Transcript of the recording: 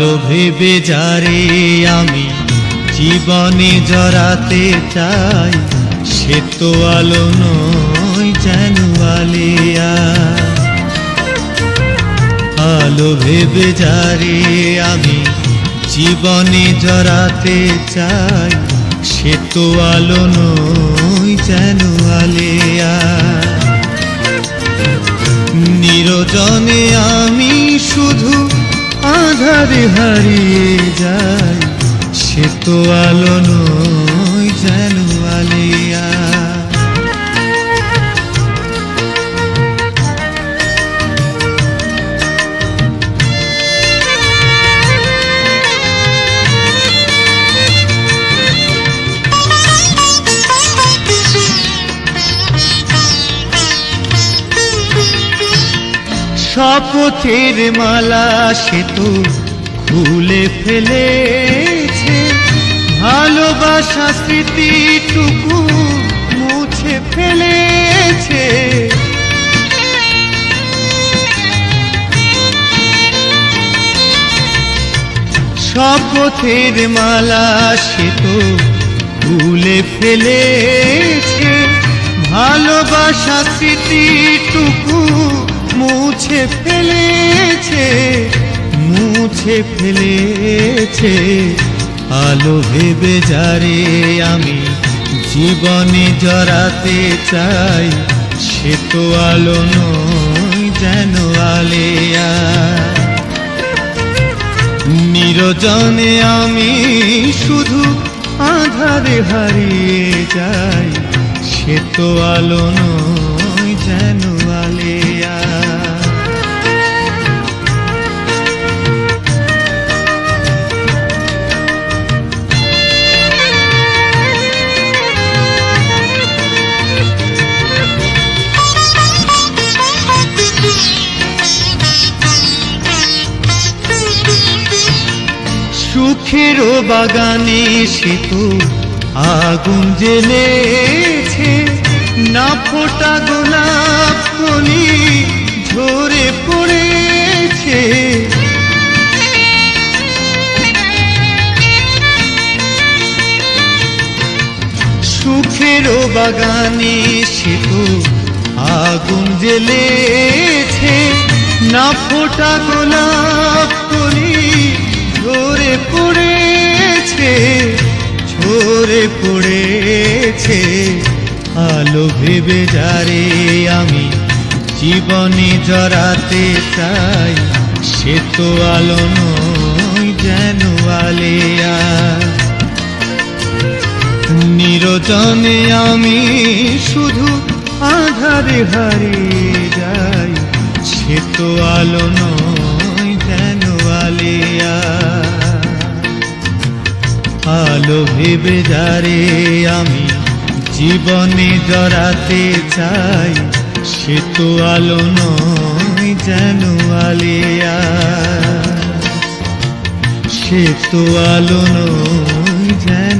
ভেবে যারে আমি জীবনে জড়াতে চাই, সে তো আলো নয় যেন আলিয়া আলো ভেবে যারে আমি জীবনে জড়াতে চাই, সে তো আলো নয় যেন আলিয়া নিরজনে আধারে হারিয়ে যায় সে তো আলো নয় যেন আলিয়া। শপথের মালা সে তো খুলে ফেলেছে। ভালোবাসা স্মৃতিটুকু মুছে ফেলেছে। শপথের মালা সে তো ভুলে ফেলেছে। ভালোবাসা স্মৃতিটুকু মুছে ফেলেছে মুছে ফেলেছে। আলো ভেবে যারে আমি জীবনে জড়াতে চাই, সে তো আলো নয় যেন আলেয়া। নিরজনে আমি শুধু আধারে হারিয়ে যাই, সে তো আলো নয় যেন আলেয়া। সুখেরও বাগানে সে আগুন জ্বেলেছে না ফোটা গোলাপ কলি ঝরে পড়েছে। সুখেরও বাগানে সে তো আগুন জ্বেলেছে না ফোটা গোলাপ কলি ঝরে পড়েছে পড়েছে আলো ভেবে যারে আমি জীবনে জড়াতে চাই, সে তো আলো নয় যেন নিরজনে আমি শুধু আধারে হারিয়ে যাই, সে তো আলো নয় যেন আলিয়া আলো ভেবে যারে আমি জীবনে জড়াতে চাই সে তো আলো নয় যেন আলিয়া। সে তো আলো নয় যেন